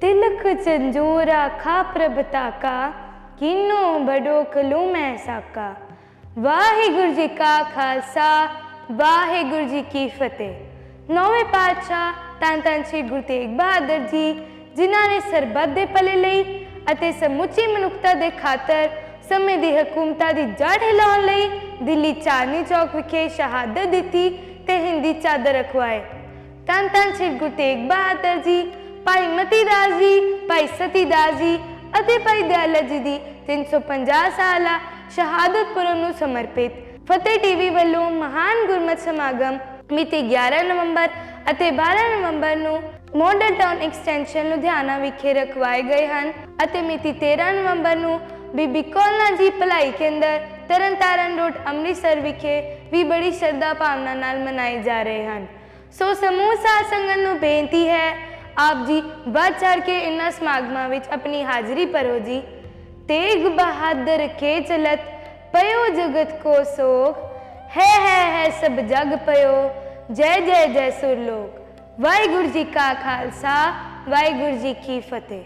ਤਿਲਕ ਚੰਜੋਰਾ ਖਾ ਪ੍ਰਭ ਤਾਕਾ, ਕਿਨੋ ਬੜੋ ਕਲੂ ਮੈਂ ਸਾਕਾ। ਵਾਹਿਗੁਰੂ ਜੀ ਕਾ ਖਾਲਸਾ, ਵਾਹਿਗੁਰੂ ਜੀ ਕੀ ਫਤਿਹ। ਨੌਵੇਂ ਪਾਤਸ਼ਾਹ ਧੰਨ ਧੰਨ ਸ੍ਰੀ ਗੁਰੂ ਤੇਗ ਬਹਾਦਰ ਜੀ, ਜਿਨ੍ਹਾਂ ਨੇ ਸਰਬੱਤ ਦੇ ਭਲੇ ਲਈ ਅਤੇ ਸਮੁੱਚੀ ਮਨੁੱਖਤਾ ਦੇ ਖਾਤਰ ਸਮੇਂ ਦੀ ਹਕੂਮਤਾਂ ਦੀ ਜੜ ਹਿਲਾਉਣ ਲਈ ਦਿੱਲੀ ਚਾਰਨੀ ਚੌਕ ਵਿਖੇ ਸ਼ਹਾਦਤ ਦਿੱਤੀ ਤੇ ਹਿੰਦੀ ਚਾਦਰ ਰਖਵਾਏ ਧੰਨ ਧੰਨ ਸ੍ਰੀ ਗੁਰੂ ਤੇਗ ਬਹਾਦਰ ਜੀ ਭਾਈ ਮਤੀ ਦਾਸ ਜੀ, ਭਾਈ ਸਤੀ ਦਾਸ ਜੀ ਅਤੇ ਭਾਈ ਦਿਆਲਾ ਜੀ ਦੀ 350 ਸਾਲਾ ਸ਼ਹਾਦਤ ਨੂੰ ਸਮਰਪਿਤ ਫਤਿਹ ਟੀਵੀ ਵੱਲੋਂ ਮਹਾਨ ਗੁਰਮਤਿ ਸਮਾਗਮ ਮਿਤੀ 11 ਨਵੰਬਰ ਅਤੇ 12 ਨਵੰਬਰ ਨੂੰ ਮਾਡਲ ਟਾਊਨ ਐਕਸਟੈਂਸ਼ਨ ਲੁਧਿਆਣਾ ਵਿਖੇ ਰਖਵਾਏ ਗਏ ਹਨ ਅਤੇ ਮਿਤੀ 13 ਨਵੰਬਰ ਨੂੰ ਬੀਬੀ ਕੌਲਨਾ ਜੀ ਭਲਾਈ ਕੇਂਦਰ, ਤਰਨਤਾਰਨ ਰੋਡ, ਅੰਮ੍ਰਿਤਸਰ ਵਿਖੇ ਵੀ ਬੜੀ ਸ਼ਰਧਾ ਭਾਵਨਾ ਨਾਲ ਮਨਾਏ ਜਾ ਰਹੇ ਹਨ। ਸੋ ਸਮੂਹ ਸਾਧ ਸੰਗਤ ਨੂੰ ਬੇਨਤੀ ਹੈ ਆਪ ਜੀ ਵੱਧ ਚੜ ਕੇ ਇਨ੍ਹਾਂ ਸਮਾਗਮਾਂ ਵਿੱਚ ਆਪਣੀ ਹਾਜ਼ਰੀ ਭਰੋ ਜੀ। ਤੇਗ ਬਹਾਦਰ ਕੇ ਚਲਤ ਪਇਓ ਜਗਤ ਕੋ ਸੋਖ। ਹੈ ਹੈ ਹੈ ਸਭ ਜਗ ਪਇਓ, ਜੈ ਜੈ ਜੈ ਸੁਰ ਲੋਕ। ਵਾਹਿਗੁਰੂ ਜੀ ਕਾ ਖਾਲਸਾ, ਵਾਹਿਗੁਰੂ ਜੀ ਕੀ ਫਤਿਹ।